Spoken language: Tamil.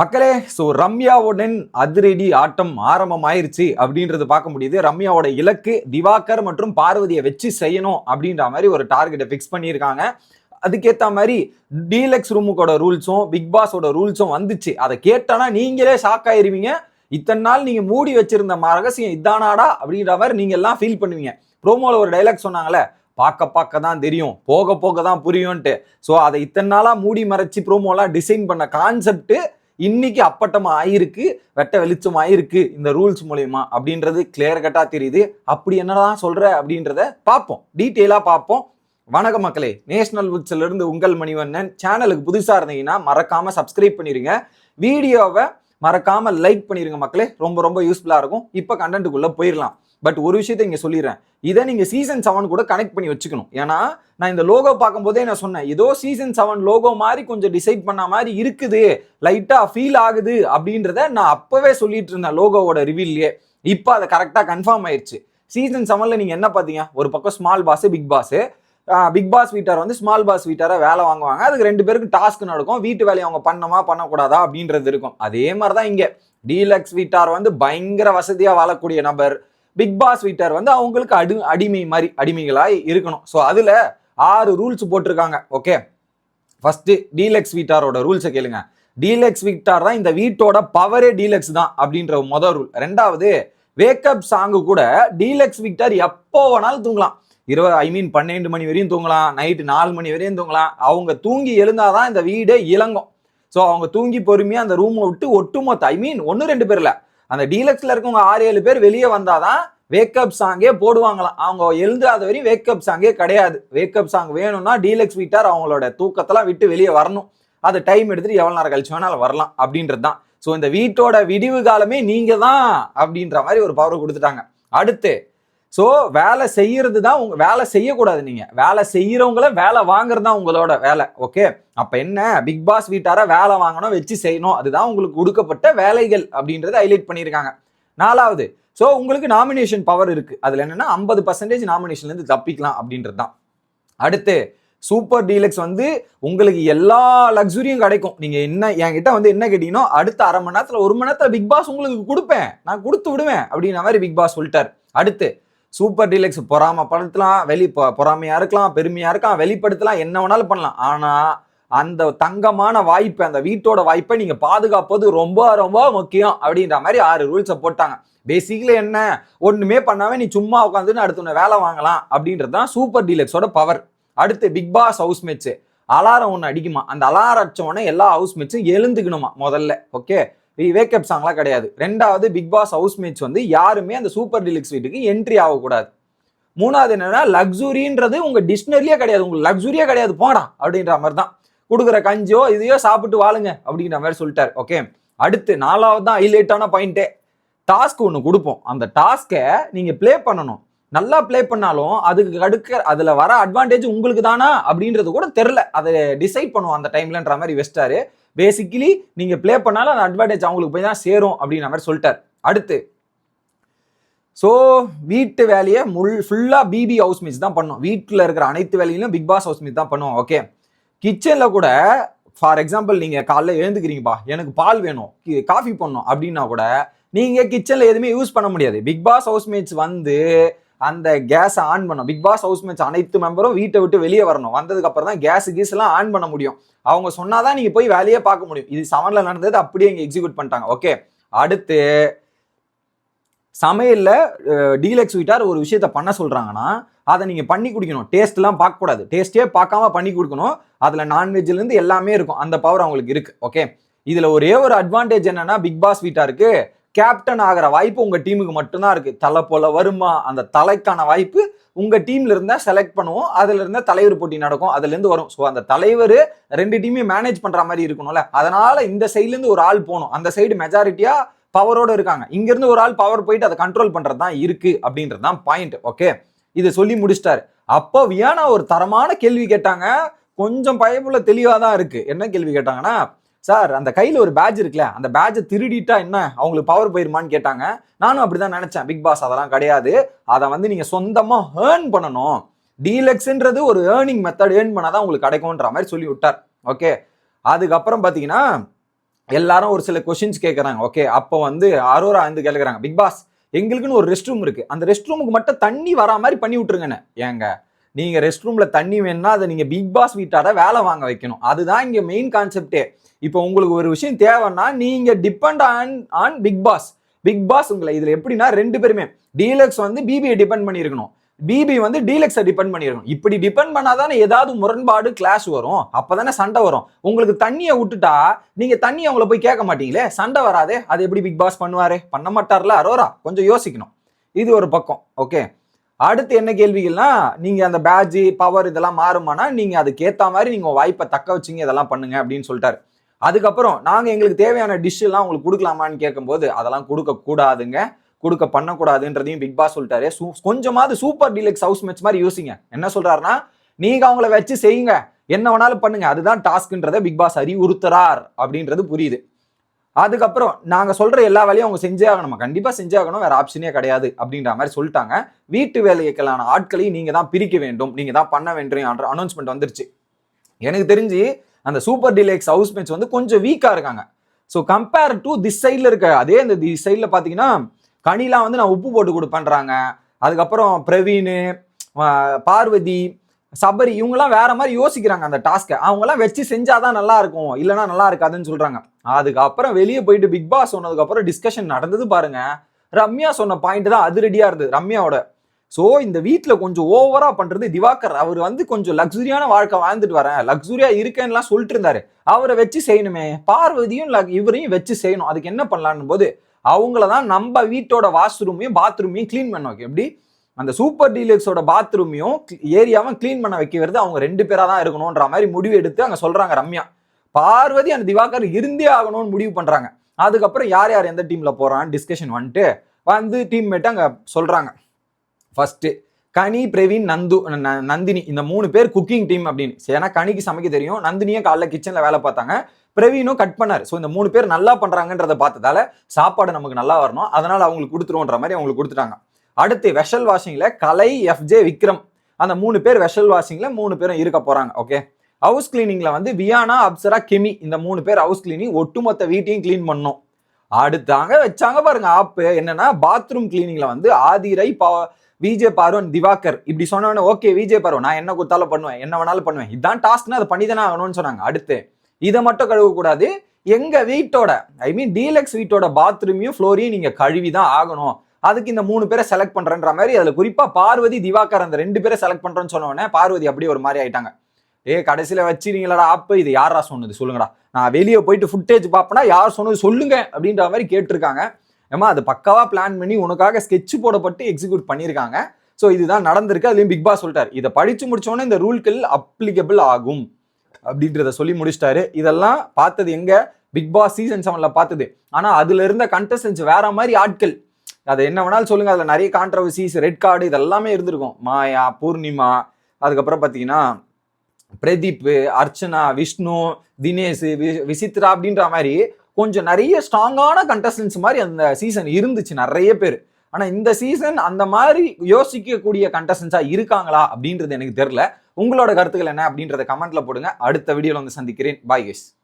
மக்களே ஸோ ரம்யாவுடன் அதிரடி ஆட்டம் ஆரம்பம் ஆயிருச்சு அப்படின்றது பார்க்க முடியுது. ரம்யாவோட இலக்கு திவாகர் மற்றும் பார்வதியை வச்சு செய்யணும் அப்படின்ற மாதிரி ஒரு டார்கெட்டை ஃபிக்ஸ் பண்ணியிருக்காங்க. அதுக்கேற்ற மாதிரி டீலக்ஸ் ரூமுக்கோட ரூல்ஸும் பிக் பாஸோட ரூல்ஸும் வந்துச்சு. அதை கேட்டோன்னா நீங்களே ஷாக் ஆயிருவீங்க. இத்தனை நாள் நீங்கள் மூடி வச்சிருந்த ரகசியம் இதானாடா அப்படின்ற மாதிரி நீங்கள் எல்லாம் ஃபீல் பண்ணுவீங்க. ப்ரோமோவில் ஒரு டைலாக் சொன்னாங்களே பார்க்க பார்க்க தான் தெரியும் போக போக தான் புரியும்ன்ட்டு. ஸோ அதை இத்தனை நாளாக மூடி மறைச்சி ப்ரோமோலாம் டிசைன் பண்ண கான்செப்ட்டு இன்னைக்கு அப்பட்டமா ஆயிருக்கு வெட்ட வெளிச்சம் ஆயிருக்கு இந்த ரூல்ஸ் மூலயமா அப்படின்றது கிளியர் கட்டா தெரியுது. அப்படி என்னதான் சொல்ற அப்படின்றத பார்ப்போம். டீட்டெயிலா பார்ப்போம். வணக்க மக்களே. நேஷனல் வுட்ஸ்ல இருந்து உங்கள் மணிவண்ணன். சேனலுக்கு புதுசா இருந்தீங்கன்னா மறக்காம சப்ஸ்கிரைப் பண்ணிருங்க. வீடியோவை மறக்காம லைக் பண்ணிருங்க மக்களே. ரொம்ப ரொம்ப யூஸ்ஃபுல்லா இருக்கும். இப்போ கண்டென்ட்டுக்குள்ள போயிடலாம் பட் ஒரு விஷயத்தை இங்க சொல்லிடுறேன் இதை நீங்க சீசன் செவன் கூட கனெக்ட் பண்ணி வச்சுக்கணும். ஏன்னா நான் இந்த லோகோ பார்க்கும்போதே நான் சொன்னேன். ஏதோ சீசன் செவன் லோகோ மாதிரி கொஞ்சம் டிசைட் பண்ண மாதிரி இருக்குது. லைட்டா ஃபீல் ஆகுது அப்படின்றத நான் அப்பவே சொல்லிட்டு இருந்தேன் லோகோவோட ரிவீல்லையே இப்போ அதை கரெக்டாக கன்ஃபார்ம் ஆயிடுச்சு சீசன் செவன்ல நீங்க என்ன பார்த்தீங்க? ஒரு பக்கம் small boss big boss big boss வீட்டார் வந்து ஸ்மால் பாஸ் வீட்டாரை வேலை வாங்குவாங்க. அதுக்கு ரெண்டு பேருக்கு டாஸ்க் நடக்கும். வீட்டு வேலையை அவங்க பண்ணமா பண்ணக்கூடாதா அப்படின்றது இருக்கும். அதே மாதிரி தான் இங்கே. டீலக்ஸ் வீட்டார் வந்து பயங்கர வசதியாக வாழக்கூடிய நபர். பிக் பாஸ் வீட்டார் வந்து அவங்களுக்கு அடி அடிமை மாதிரி அடிமைகளாக இருக்கணும். ஸோ அதில் ஆறு ரூல்ஸ் போட்டிருக்காங்க. ஓகே ஃபஸ்ட்டு டீலக்ஸ் வீட்டாரோட ரூல்ஸை கேளுங்க. டீலக்ஸ் வீட்டார் தான் இந்த வீட்டோட பவரே டீலக்ஸ் தான் அப்படின்ற முதல் ரூல் ரெண்டாவது வேக்கப் சாங்கு கூட டீலக்ஸ் வீட்டார் எப்போ வேணாலும் தூங்கலாம். இருபது ஐ மீன் பன்னெண்டு மணி வரையும் தூங்கலாம் நைட்டு நாலு மணி வரையும் தூங்கலாம். அவங்க தூங்கி எழுந்தாதான் இந்த வீடே இளங்கும். ஸோ அவங்க தூங்கி பொறுமையாக அந்த ரூமை விட்டு ஒட்டுமொத்த ஐ மீன் ஒன்று ரெண்டு பேரில் அந்த டீலக்ஸில் இருக்கவங்க ஆறு ஏழு பேர் வெளியே வந்தாதான் வேக்கப் சாங்கே போடுவாங்களாம். அவங்க எழுந்தாத வரையும் வேக்கப் சாங்கே கிடையாது. வேக்கப் சாங் வேணும்னா டீலக்ஸ் வீட்டார் அவங்களோட தூக்கத்தெல்லாம் விட்டு வெளியே வரணும். அது டைம் எடுத்துட்டு எவ்வளோ நேரம் கழிச்சு வேணாலும் வரலாம் அப்படின்றது தான் ஸோ இந்த வீட்டோட விடிவு காலமே நீங்கள் தான் அப்படின்ற மாதிரி ஒரு பவர் கொடுத்துட்டாங்க. அடுத்து ஸோ வேலை செய்யறது தான் உங்க வேலை செய்யக்கூடாது நீங்க. வேலை செய்யறவங்கள வேலை வாங்குறது தான் உங்களோட வேலை ஓகே அப்ப என்ன? பிக் பாஸ் வீட்டார வேலை வாங்கணும் வச்சு செய்யணும். அதுதான் உங்களுக்கு கொடுக்கப்பட்ட வேலைகள் அப்படின்றத ஹைலைட் பண்ணியிருக்காங்க. நாலாவது ஸோ உங்களுக்கு நாமினேஷன் பவர் இருக்கு. அதுல என்னன்னா ஐம்பது பர்சன்டேஜ் நாமினேஷன்ல இருந்து தப்பிக்கலாம் அப்படின்றது தான் அடுத்து சூப்பர் டீலக்ஸ் வந்து உங்களுக்கு எல்லா லக்ஸுரியும் கிடைக்கும். நீங்க என்ன என்கிட்ட வந்து என்ன கேட்டீங்கன்னா அடுத்த அரை மணி நேரத்துல ஒரு மணி நேரத்துல பிக் பாஸ் உங்களுக்கு கொடுப்பேன். நான் கொடுத்து விடுவேன் அப்படின்ற மாதிரி பிக் பாஸ் சொல்லிட்டார். அடுத்து சூப்பர் டீலக்ஸ் பொறாம படுத்தலாம் வெளி பொ- பொறாமையா இருக்கலாம் பெருமையா இருக்கலாம் வெளிப்படுத்தலாம் என்ன வேணாலும் பண்ணலாம். ஆனா அந்த தங்கமான வாய்ப்பை அந்த வீட்டோட வாய்ப்பை நீங்க பாதுகாப்பது ரொம்ப ரொம்ப முக்கியம் அப்படின்ற மாதிரி ஆறு ரூல்ஸை போட்டாங்க. பேசிக்கலி என்ன? ஒன்றுமே பண்ணாமல் நீ சும்மா உட்காந்துன்னு அடுத்த வேலை வாங்கலாம் அப்படின்றது தான் சூப்பர் டீலக்ஸோட பவர் அடுத்து big boss house match alarm ஒன்று அடிக்குமா? அந்த அலாரம் அடிச்ச உடனே எல்லா ஹவுஸ் மேட்சும் எழுந்துக்கணுமா முதல்ல? ஓகே வேக்கப் சாங்லாம் கிடையாது. ரெண்டாவது பிக் பாஸ் ஹவுஸ் மேட்ச் வந்து யாருமே அந்த சூப்பர் டிலக்ஸ் வீட்டுக்கு என்ட்ரி ஆகக்கூடாது. மூணாவது என்னன்னா லக்ஸுரின்றது உங்க டிக்ஷனரியே கிடையாது. உங்களுக்கு லக்ஸுரியே கிடையாது. போடா அப்படின்ற மாதிரி தான் கொடுக்குற கஞ்சியோ இதையோ சாப்பிட்டு வாழுங்க அப்படின்ற மாதிரி சொல்லிட்டாரு. ஓகே அடுத்து நாலாவது தான் ஹைலைட்டான பாயிண்ட்டே டாஸ்க் ஒன்று கொடுப்போம். அந்த டாஸ்க்கை நீங்கள் ப்ளே பண்ணணும். நல்லா ப்ளே பண்ணாலும் அதுக்கு அடுக்க அதில் வர அட்வான்டேஜ் உங்களுக்கு தானா? அப்படின்றது கூட தெரில அதை டிசைட் பண்ணுவோம் அந்த டைம்லன்ற மாதிரி வச்சிட்டாரு. பேசிக்கலி நீங்க ப்ளே பண்ணாலும் அந்த அட்வான்டேஜ் அவங்களுக்கு போய் தான் சேரும் அப்படின்ற மாதிரி சொல்லிட்டார். அடுத்து ஸோ வீட்டு வேலையை முள் ஃபுல்லாக பிபி ஹவுஸ் மேட்ச் தான் பண்ணும். வீட்டில் இருக்கிற அனைத்து வேலையிலும் பிக் பாஸ் ஹவுஸ் மிஸ் தான் பண்ணுவோம் ஓகே கிச்சனில் கூட ஃபார் எக்ஸாம்பிள் நீங்கள் காலைல எழுந்துக்கிறீங்கப்பா எனக்கு பால் வேணும் காஃபி பண்ணணும் அப்படின்னா கூட நீங்கள் கிச்சனில் எதுவுமே யூஸ் பண்ண முடியாது. பிக் பாஸ் ஹவுஸ் மேட்ச் வந்து அந்த கேஸை ஆன் பண்ணும். பிக் பாஸ் ஹவுஸ் மேட்ச் அனைத்து மெம்பரும் வீட்டை விட்டு வெளியே வரணும். வந்ததுக்கு அப்புறம் தான் கேஸ் கீஸ் எல்லாம் ஆன் பண்ண முடியும். அவங்க சொன்னாதான் நீங்க போய் வேலையே பார்க்க முடியும். இது செவன்ல நடந்தது அப்படியே இங்க எக்ஸிக்யூட் பண்ணிட்டாங்க. ஓகே அடுத்து சமையல்ல டீலக்ஸ் வீட்டார் ஒரு விஷயத்த பண்ண சொல்றாங்கன்னா அதை நீங்க பண்ணி குடிக்கணும். டேஸ்ட் எல்லாம் பார்க்க கூடாது டேஸ்டே பார்க்காம பண்ணி கொடுக்கணும். அதுல நான்வெஜ்ல இருந்து எல்லாமே இருக்கும். அந்த பவர் அவங்களுக்கு இருக்கு. ஓகே இதுல ஒரே ஒரு அட்வான்டேஜ் என்னன்னா பிக் பாஸ் வீட்டாருக்கு கேப்டன் ஆகிற வாய்ப்பு உங்க டீமுக்கு மட்டும்தான் இருக்கு. தலை போல வருமா? அந்த தலைக்கான வாய்ப்பு உங்க டீம்ல இருந்தா செலக்ட் பண்ணுவோம். அதுல இருந்தா தலைவர் போட்டி நடக்கும். அதுல இருந்து வரும். ஸோ அந்த தலைவர் ரெண்டு டீமையும் மேனேஜ் பண்ற மாதிரி இருக்கணும்ல. அதனால இந்த சைட்ல இருந்து ஒரு ஆள் போகணும். அந்த சைடு மெஜாரிட்டியா பவரோட இருக்காங்க. இங்க இருந்து ஒரு ஆள் பவர் போயிட்டு அதை கண்ட்ரோல் பண்றது தான் இருக்கு அப்படின்றது தான் பாயிண்ட் ஓகே இதை சொல்லி முடிச்சிட்டாரு. அப்போ வியானா ஒரு தரமான கேள்வி கேட்டாங்க. கொஞ்சம் பயமுள்ள தெளிவாக தான் இருக்கு. என்ன கேள்வி கேட்டாங்கன்னா சார் அந்த கையில் ஒரு பேட்ச் இருக்குல்ல அந்த பேட்சை திருடிட்டா என்ன அவங்களுக்கு பவர் போயிருமான்னு கேட்டாங்க. நானும் அப்படிதான் நினச்சேன். பிக் பாஸ் அதெல்லாம் கிடையாது. அதை வந்து நீங்கள் சொந்தமாக ஏர்ன் பண்ணணும். டீலக்ஸ்ன்றது ஒரு ஏர்னிங் மெத்தட் ஏர்ன் பண்ணால் தான் உங்களுக்கு கிடைக்கும்ன்ற மாதிரி சொல்லி விட்டார். ஓகே அதுக்கப்புறம் பார்த்தீங்கன்னா எல்லாரும் ஒரு சில கொஷின்ஸ் கேட்குறாங்க ஓகே அப்போ வந்து அரோரா வந்து கேட்குறாங்க பிக் பாஸ் எங்களுக்குன்னு ஒரு ரெஸ்ட் ரூம் இருக்குது அந்த ரெஸ்ட் ரூமுக்கு மட்டும் தண்ணி வரா மாதிரி பண்ணி விட்டுருங்கண்ணே ஏங்க? நீங்கள் ரெஸ்ட் ரூமில் தண்ணி வேணும்னா அதை நீங்கள் பிக் பாஸ் வீட்டார வேலை வாங்க வைக்கணும். அதுதான் இங்கே மெயின் கான்செப்டே இப்போ உங்களுக்கு ஒரு விஷயம் தேவைன்னா நீங்கள் depend on on big boss big boss உங்களை இதில் எப்படின்னா ரெண்டு பேருமே. டீலக்ஸ் வந்து பிபியை டிபெண்ட் பண்ணியிருக்கணும். பிபி வந்து டீலக்ஸை டிபெண்ட் பண்ணியிருக்கணும். இப்படி டிபெண்ட் பண்ணாதானே ஏதாவது முரண்பாடு கிளாஷ் வரும். அப்பதானே சண்டை வரும். உங்களுக்கு தண்ணியை விட்டுட்டா நீங்கள் தண்ணி அவங்கள போய் கேட்க மாட்டீங்களே? சண்டை வராதே. அது எப்படி பிக் பாஸ் பண்ணுவார்? பண்ண மாட்டார்ல அரோரா? கொஞ்சம் யோசிக்கணும். இது ஒரு பக்கம் ஓகே அடுத்து என்ன கேள்விகள்னா நீங்க அந்த பேட்ஜ் பவர் இதெல்லாம் மாறுமானா நீங்க அதுக்கேற்ற மாதிரி நீங்க வாய்ப்பை தக்க வச்சுங்க இதெல்லாம் பண்ணுங்க அப்படின்னு சொல்லிட்டாரு. அதுக்கப்புறம் நாங்க எங்களுக்கு தேவையான டிஷ் எல்லாம் உங்களுக்கு கொடுக்கலாமான்னு கேட்கும்போது அதெல்லாம் கொடுக்க கூடாதுங்க. கொடுக்க பண்ணக்கூடாதுன்றதையும் பிக் பாஸ் சொல்லிட்டாரு. சூ- கொஞ்சமாவது சூப்பர் டீலக்ஸ் ஹவுஸ் மேட்ச் மாதிரி யோசிங்க. என்ன சொல்றாருன்னா நீங்க அவங்கள வச்சு செய்யுங்க. என்ன வேணாலும் பண்ணுங்க. அதுதான் டாஸ்க்ன்றத பிக் பாஸ் அறிவுறுத்துறார் அப்படின்றது புரியுது. அதுக்கப்புறம் நாங்கள் சொல்கிற எல்லா வேலையும் அவங்க செஞ்சே ஆகணும்? கண்டிப்பாக செஞ்சே ஆகணும். வேறு ஆப்ஷனே கிடையாது அப்படின்ற மாதிரி சொல்லிட்டாங்க. வீட்டு வேலைக்கான ஆட்களையும் நீங்கள் தான் பிரிக்க வேண்டும். நீங்கள் தான் பண்ண வேண்டும் அனௌன்ஸ்மெண்ட் வந்துருச்சு. எனக்கு தெரிஞ்சு அந்த சூப்பர் டிலேக்ஸ் ஹவுஸ் மேட்ச் வந்து கொஞ்சம் வீக்காக இருக்காங்க. ஸோ கம்பேர் டு திஸ் சைடில் இருக்க அதே இந்த தி சைடில் பார்த்தீங்கன்னா கனிலாம் வந்து நான் உப்பு போட்டு கொடுப்பேன்றாங்க. அதுக்கப்புறம் பிரவீன் பார்வதி சபரி இவங்கெல்லாம் வேற மாதிரி யோசிக்கிறாங்க அந்த டாஸ்க்கை அவங்கெல்லாம் வச்சு செஞ்சாதான் நல்லா இருக்கும் இல்லைன்னா நல்லா இருக்காதுன்னு சொல்றாங்க. அதுக்கப்புறம் வெளியே போயிட்டு பிக் பாஸ் சொன்னதுக்கப்புறம் டிஸ்கஷன் நடந்தது பாருங்க. ரம்யா சொன்ன பாயிண்ட் தான் அதிரடியா இருந்தது ரம்யாவோட. ஸோ இந்த வீட்டில் கொஞ்சம் ஓவரா பண்றது திவாகர். அவர் வந்து கொஞ்சம் லக்ஸுரியான வாழ்க்கை வாழ்ந்துட்டு வரேன் லக்ஸுரியா இருக்கேன்னுலாம் சொல்லிட்டு இருந்தாரு. அவரை வச்சு செய்யணுமே. பார்வதியும் லக்- இவரையும் வச்சு செய்யணும். அதுக்கு என்ன பண்ணலான்னு போது அவங்கள தான் நம்ம வீட்டோட வாஷ்ரூமையும் பாத்ரூமையும் க்ளீன் பண்ண வைக்கும். எப்படி? அந்த சூப்பர் டீலக்ஸோட பாத்ரூமையும் ஏரியாவும் க்ளீன் பண்ண வைக்கிறது அவங்க ரெண்டு பேரா தான் இருக்கணும்ன்ற மாதிரி முடிவு எடுத்து அங்க சொல்றாங்க ரம்யா. பார்வதி அந்த திவாகர் இருந்தே ஆகணும்னு முடிவு பண்றாங்க. அதுக்கப்புறம் யார் யார் எந்த டீம்ல போறான்னு டிஸ்கஷன் வந்துட்டு வந்து டீம்மேட்டு அங்க சொல்றாங்க. ஃபர்ஸ்ட் கனி பிரவீன் நந்து ந- நந்தினி இந்த மூணு பேர் குக்கிங் டீம் அப்படின்னு. ஏன்னா கனிக்கு சமைக்க தெரியும் நந்தினியும் காலைல கிச்சன்ல வேலை பார்த்தாங்க. பிரவீனும் கட் பண்ணார். ஸோ இந்த மூணு பேர் நல்லா பண்ணுறாங்கன்றதை பார்த்ததால சாப்பாடு நமக்கு நல்லா வரணும். அதனால அவங்களுக்கு கொடுத்துருவோன்ற மாதிரி அவங்களுக்கு கொடுத்துட்டாங்க. அடுத்து வெஷல் வாஷிங்ல கலை எஃப்ஜே விக்ரம். அந்த மூணு பேர் வெஷல் வாஷிங்ல மூணு பேரும் இருக்க போறாங்க ஓகே ஹவுஸ் கிளீனிங்ல வந்து வியானா அப்சரா கெமி இந்த மூணு பேர் ஹவுஸ் கிளீனிங் ஒட்டுமொத்த வீட்டையும் க்ளீன் பண்ணும். அடுத்தாங்க வச்சாங்க பாருங்க ஆப்பு என்னன்னா பாத்ரூம் கிளீனிங்ல வந்து ஆதிரை பா விஜய் பார்வன் திவாகர். இப்படி சொன்னவொடனே ஓகே விஜய் பார்வன் நான் என்ன கொடுத்தாலும் பண்ணுவேன் என்ன வேணாலும் பண்ணுவேன். இதான் டாஸ்க்னா அதை பண்ணி தானே ஆகணும்னு சொன்னாங்க. அடுத்து இதை மட்டும் கழுவக்கூடாது. எங்க வீட்டோட ஐ மீன் டீலக்ஸ் வீட்டோட பாத்ரூமையும் ஃப்ளோரையும் நீங்க கழுவி தான் ஆகணும். அதுக்கு இந்த மூணு பேரை செலக்ட் பண்றேன்ற மாதிரி அதுல குறிப்பா பார்வதி திவாகர் அந்த ரெண்டு பேரை செலக்ட் பண்றேன்னு சொன்ன பார்வதி அப்படியே ஒரு மாதிரி ஆயிட்டாங்க. ஏ கடைசியில வச்சிருங்களடா ஆப்பு இது யாரா சொன்னது சொல்லுங்கடா. நான் வெளியே போயிட்டு ஃபுட்டேஜ் பார்ப்பேனா யார் சொன்னது சொல்லுங்க அப்படின்ற மாதிரி கேட்டிருக்காங்க. ஏமா அது பக்காவா பிளான் பண்ணி உனக்காக ஸ்கெட்ச் போடப்பட்டு எக்ஸிக்யூட் பண்ணியிருக்காங்க. ஸோ இதுதான் நடந்திருக்கு. அதுலயும் பிக் பாஸ் சொல்லிட்டார். இதை படிச்சு முடிச்சோடனே இந்த ரூல்கள் அப்ளிகபிள் ஆகும் அப்படின்றத சொல்லி முடிச்சிட்டாரு. இதெல்லாம் பார்த்தது எங்க? பிக் பாஸ் சீசன் செவன்ல பார்த்தது. ஆனா அதுல இருந்த கண்டஸ்டன்ஸ் வேற மாதிரி ஆட்கள். அது என்ன வேணாலும் சொல்லுங்கள் அதில் நிறைய கான்ட்ரவர்சிஸ் ரெட் கார்டு இதெல்லாமே இருந்திருக்கும். மாயா பூர்ணிமா அதுக்கப்புறம் பார்த்தீங்கன்னா பிரதீப் அர்ச்சனா விஷ்ணு தினேஷ் வி- விசித்ரா அப்படின்ற மாதிரி கொஞ்சம் நிறைய ஸ்ட்ராங்கான கண்டஸ்டன்ஸ் மாதிரி அந்த சீசன் இருந்துச்சு நிறைய பேர். ஆனால் இந்த சீசன் அந்த மாதிரி யோசிக்கக்கூடிய கண்டஸ்டன்ஸாக இருக்காங்களா அப்படின்றது எனக்கு தெரியல. உங்களோட கருத்துக்கள் என்ன அப்படின்றத கமெண்ட்ல போடுங்க. அடுத்த வீடியோவில் வந்து சந்திக்கிறேன். பாய் guys.